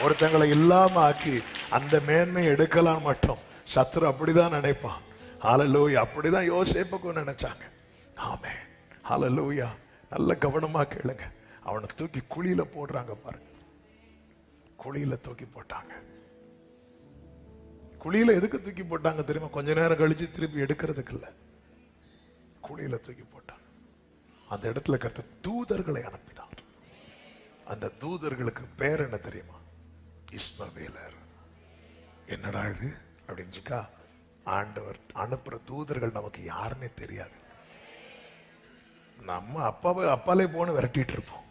ஒருத்தங்களை இல்லாம ஆக்கி அந்த மேன்மை எடுக்கலாம் மட்டும் சத்ரு அப்படிதான் நினைப்பான். ஹாலலூயா அப்படிதான் யோசிப்புக்கும் நினைச்சாங்க. ஆமே ஹாலலூயா நல்ல கவனமா கேளுங்க. அவனை தூக்கி குழியில போடுறாங்க பாருங்க. குழியில தூக்கி போட்டாங்க. குழியில எதுக்கு தூக்கி போட்டாங்க தெரியுமா? கொஞ்ச நேரம் கழிச்சு திருப்பி எடுக்கிறதுக்கு இல்ல. குழியில தூக்கி போட்டாங்க அந்த இடத்துல கருத்து தூதர்களை அனுப்பினார். அந்த தூதர்களுக்கு பேர் என்ன தெரியுமா? இஸ்மவேலர். என்னடா இது? அப்படின்னு இருக்கா ஆண்டவர் அனுப்புற தூதர்கள் நமக்கு யாருன்னே தெரியாது. நம்ம அப்பாவை அப்பாலே போன விரட்டிட்டு இருப்போம்.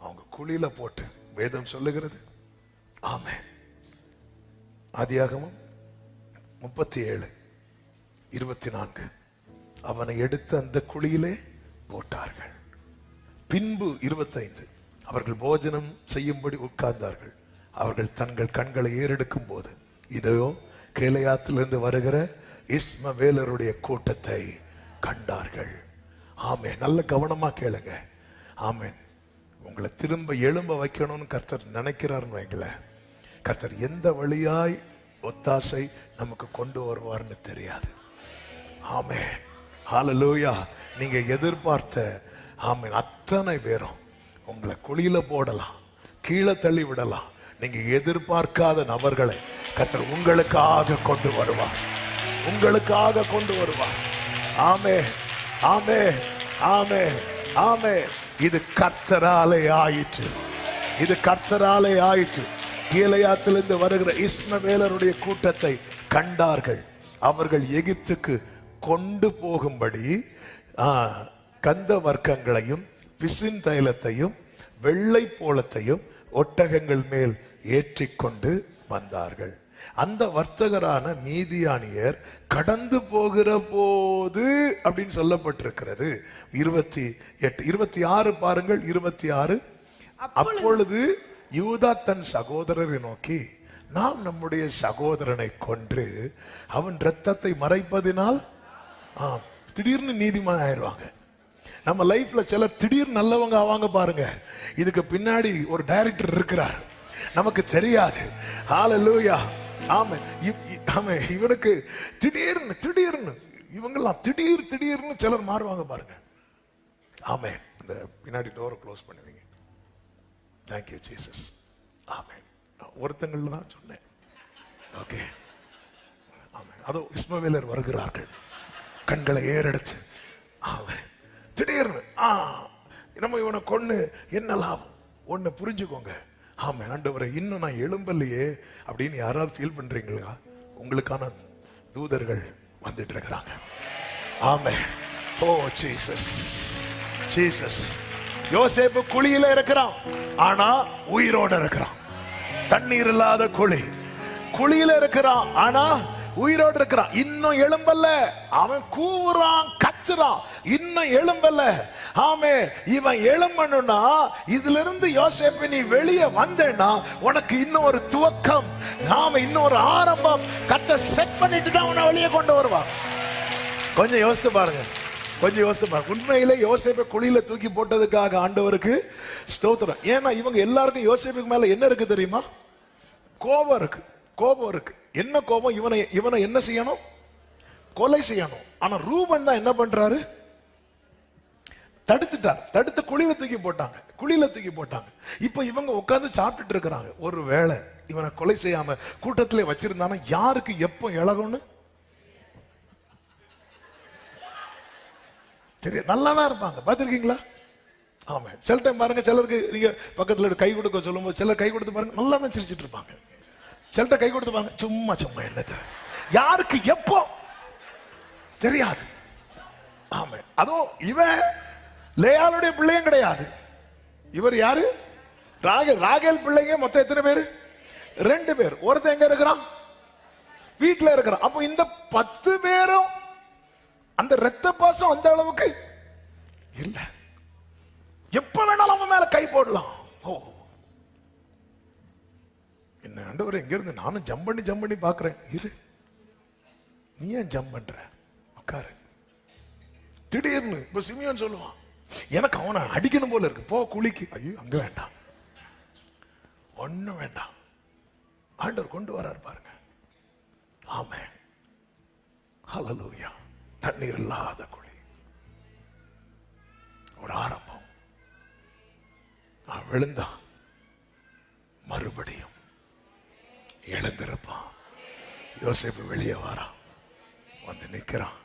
அவங்க குழியில போட்டு வேதம் சொல்லுகிறது. ஆமே ஆதியாகமம் முப்பத்தி ஏழு இருபத்தி நான்கு அவனை எடுத்து அந்த குழியிலே போட்டார்கள். பின்பு இருபத்தைந்து. அவர்கள் போஜனம் செய்யும்படி உட்கார்ந்தார்கள். அவர்கள் தங்கள் கண்களை ஏறெடுக்கும் போது இதையோ கேலையாத்திலிருந்து வருகிற இஸ்மவேலருடைய கூட்டத்தை கண்டார்கள். ஆமே நல்ல கவனமா கேளுங்க. ஆமேன். உங்களை திரும்ப எழும்ப வைக்கணும்னு கர்த்தர் நினைக்கிறாருன்னு வைங்களேன். கர்த்தர் எந்த வழியாய் ஒத்தாசை நமக்கு கொண்டு வருவார்னு தெரியாது. ஆமே ஹாலலூயா நீங்கள் எதிர்பார்த்த ஆமென் அத்தனை பேரும் உங்களை குழியில போடலாம் கீழே தள்ளி விடலாம். நீங்க எதிர்பார்க்காத நபர்களை கர்த்தர் உங்களுக்காக கொண்டு வருவார். உங்களுக்காக கொண்டு வருவார். ஆமே ஆமே ஆமே ஆமே இது கர்த்தராலே ஆயிற்று. இது கர்த்தராலே ஆயிற்று. கீழையாத்திலிருந்து வருகிற இஸ்மவேலருடைய கூட்டத்தை கண்டார்கள். அவர்கள் எகிப்துக்கு கொண்டு போகும்படி கந்த வர்க்கங்களையும் பிசின் தைலத்தையும் வெள்ளை போலத்தையும் ஒட்டகங்கள் மேல் ஏற்றிக்கொண்டு வந்தார்கள். அந்த வர்த்தகரான மீதியானியர் கடந்து போகிற போது அப்படின்னு சொல்லப்பட்டிருக்கிறது. இருபத்தி எட்டு இருபத்தி ஆறு பாருங்கள் இருபத்தி ஆறு. அப்பொழுது யூதா தன் சகோதரரை நோக்கி நாம் நம்முடைய சகோதரனை கொன்று அவன் இரத்தத்தை மறைப்பதினால் திடீர்னு நீதிமான் ஆயிடுவாங்க. நம்ம லைஃப்ல சிலர் திடீர் நல்லவங்க ஆவாங்க பாருங்க. இதுக்கு பின்னாடி ஒரு டைரக்டர் இருக்கிறார். நமக்கு தெரியாது. ஹalleluya ஆமே இவ்- ஆமே இவனுக்கு திடீர்னு திடீர்னு இவங்கெல்லாம் திடீர் திடீர்னு சிலர் மாறுவாங்க பாருங்க. ஆமே இந்த பின்னாடி டோரை க்ளோஸ் பண்ணுவீங்க. தேங்க்யூ ஜீசஸ் ஆமே ஒருத்தங்கள் தான் சொன்னேன். ஓகே ஆமே அதோ இஸ்மவேலர் வருகிறார்கள். கண்களை ஏறெடுத்து. ஆ நம்ம இவனை கொண்டு என்ன லாபம் ஒன்று புரிஞ்சுக்கோங்க. ஆமாம் ஆண்டவரை இன்னும் நான் எழும்பலையே அப்படின்னு யாராவது ஃபீல் பண்றீங்களா? உங்களுக்கான தூதர்கள் வந்துட்டு இருக்கிறாங்க. ஆமே. ஓ ஜீசஸ் ஜீசஸ் யோசேப்பு குழியில இருக்கிறான். ஆனா உயிரோட இருக்கிறான். தண்ணீர் இல்லாத குழி. குழியில இருக்கிறான். ஆனா உயிரோடு இருக்கிறான். இன்னும் எழும்பல்ல அவன் கூவுறான் கத்துறான். இன்னும் எழும்பல்ல ஆமே இவன் எழும்பணும்னா இதுல இருந்து யோசேப்பு நீ வெளியே வந்தேன்னா உனக்கு இன்னொரு துவக்கம் ஆமா இன்னொரு ஆரம்பம். கத்த செட் பண்ணிட்டு தான் உன்னை வெளியே கொண்டு வருவான் கொஞ்சம் யோசித்து பாருங்க. கொஞ்சம் யோசித்து பாருங்க. உண்மையில யோசேப்பை குழியில தூக்கி போட்டதுக்காக ஆண்டவருக்கு ஸ்தோத்திரம். ஏன்னா இவங்க எல்லாருக்கும் யோசேப்புக்கு மேல என்ன இருக்கு தெரியுமா? கோபம் இருக்கு. கோபம் இருக்கு. என்ன கோபம்? இவனை இவனை என்ன செய்யணும்? கொலை செய்யணும். ஆனா ரூபன் தான் என்ன பண்றாரு? தடுத்துட்டார். தடுத்து குழியில தூக்கி போட்டாங்க. குழியில தூக்கி போட்டாங்க. இப்போ இவங்க உட்காந்து சாப்பிட்டுட்டு இருக்கிறாங்க. ஒரு வேளை இவனை கொலை செய்யாம கூட்டத்திலே வச்சிருந்தானா? யாருக்கு எப்போ இழகும்னு? தெரியும் நல்லா தான் இருப்பாங்க. பார்த்துருக்கீங்களா? ஆமா சில டைம் பாருங்க சிலருக்கு நீங்க பக்கத்துல கை கொடுக்க சொல்லும்போது சிலர் கை கொடுத்து பாருங்க நல்லா தான் சிரிச்சிட்டு இருப்பாங்க. சிலர்ட்ட கை கொடுத்து பாருங்க சும்மா சும்மா என்னத்த யாருக்கு எப்போ? தெரியாது. ஆமா அதுவும் இவன் லேயாளுடைய பிள்ளையும் கிடையாது. இவர் யாரு? ராகேல் ராகேல் பிள்ளைங்க மொத்தம் எத்தனை பேரு? ரெண்டு பேர். ஒருத்தன் எங்க இருக்கிறான்? வீட்டுல இருக்கிறான். அப்போ இந்த பத்து பேரும் அந்த ரத்த பாசம் அந்த அளவுக்கு இல்ல. எப்ப வேணாலும் அவன் மேல கை போடலாம். ஓ. என்ன ஆண்டவர் எங்க இருந்து நானும் ஜம்ப் பண்ணி ஜம்ப் பண்ணி பாக்குறேன் இரு. நீ ஏன் ஜம்ப் பண்ற? உட்காரு. திடீர்னு இப்ப சிமியோன்னு சொல்லுவான் எனக்கு அவனை அடிக்கணும் போல இருக்கு. போ குளிக்கு. ஐயோ அங்க வேண்டாம். ஒண்ணும் வேண்டாம். ஆண்டவர் கொண்டு வரார் பாருங்க. ஆமே ஹலலூயா தண்ணீர் இல்லாத குழி ஒரு ஆரம்பம். நான் விழுந்தான் மறுபடியும் எழுந்திருப்பான். யோசிப்பு வெளியே வாரான். வந்து நிற்கிறான்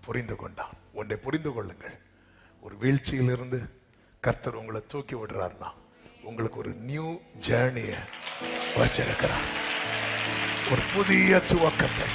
புரிந்து கொண்டான். ஒன்றை புரிந்து கொள்ளுங்கள். ஒரு வீழ்ச்சியிலிருந்து கர்த்தர் உங்களை தூக்கி விடுறாருன்னா உங்களுக்கு ஒரு நியூ ஜேர்னியை வச்சிருக்கிறார். ஒரு புதிய துவக்கத்தை.